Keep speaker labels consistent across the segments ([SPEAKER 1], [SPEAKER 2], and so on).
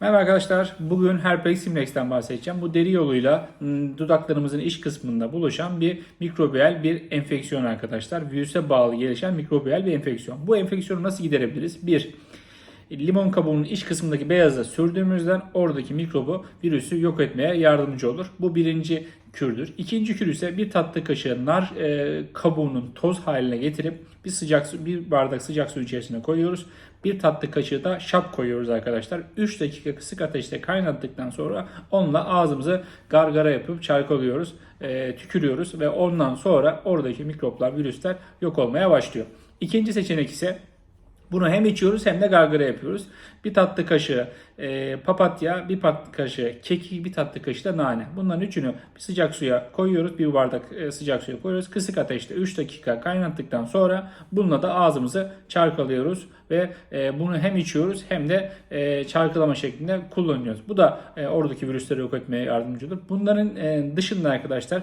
[SPEAKER 1] Merhaba arkadaşlar. Bugün Herpes Simlex'ten bahsedeceğim. Bu deri yoluyla ım, dudaklarımızın iç kısmında buluşan bir mikrobiyal bir enfeksiyon arkadaşlar. Virüse bağlı gelişen mikrobiyal bir enfeksiyon. Bu enfeksiyonu nasıl giderebiliriz? 1. Limon kabuğunun iç kısmındaki beyaza sürdüğümüzden oradaki mikrobu, virüsü yok etmeye yardımcı olur. Bu birinci kürdür. İkinci kür ise bir tatlı kaşığı nar e, kabuğunun toz haline getirip bir sıcak bir bardak sıcak su içerisine koyuyoruz. Bir tatlı kaşığı da şap koyuyoruz arkadaşlar. 3 dakika kısık ateşte kaynattıktan sonra onunla ağzımızı gargara yapıp çalkalıyoruz, e, tükürüyoruz ve ondan sonra oradaki mikroplar, virüsler yok olmaya başlıyor. İkinci seçenek ise bunu hem içiyoruz hem de gargara yapıyoruz. Bir tatlı kaşığı e, papatya, bir tatlı kaşığı kekik, bir tatlı kaşığı da nane. Bunların üçünü bir sıcak suya koyuyoruz. Bir bardak e, sıcak suya koyuyoruz. Kısık ateşte 3 dakika kaynattıktan sonra bununla da ağzımızı çarkalıyoruz ve e, bunu hem içiyoruz hem de e, çarkılama şeklinde kullanıyoruz. Bu da e, oradaki virüsleri yok etmeye yardımcı olur. Bunların e, dışında arkadaşlar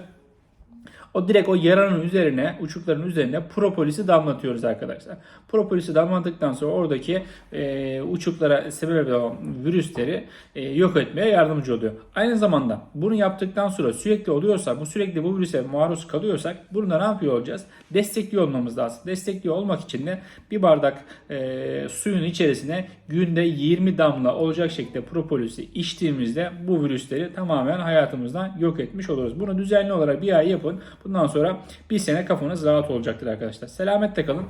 [SPEAKER 1] o direkt o yaranın üzerine, uçukların üzerine propolis'i damlatıyoruz arkadaşlar. Propolis'i damlattıktan sonra oradaki e, uçuklara sebep olan virüsleri e, yok etmeye yardımcı oluyor. Aynı zamanda bunu yaptıktan sonra sürekli oluyorsa, bu sürekli bu virüse maruz kalıyorsak bunu ne yapıyor olacağız? Destekliyor olmamız lazım. Destekliyor olmak için de bir bardak e, suyun içerisine günde 20 damla olacak şekilde propolis'i içtiğimizde bu virüsleri tamamen hayatımızdan yok etmiş oluruz. Bunu düzenli olarak bir ay yapın. Bundan sonra bir sene kafanız rahat olacaktır arkadaşlar. Selametle kalın.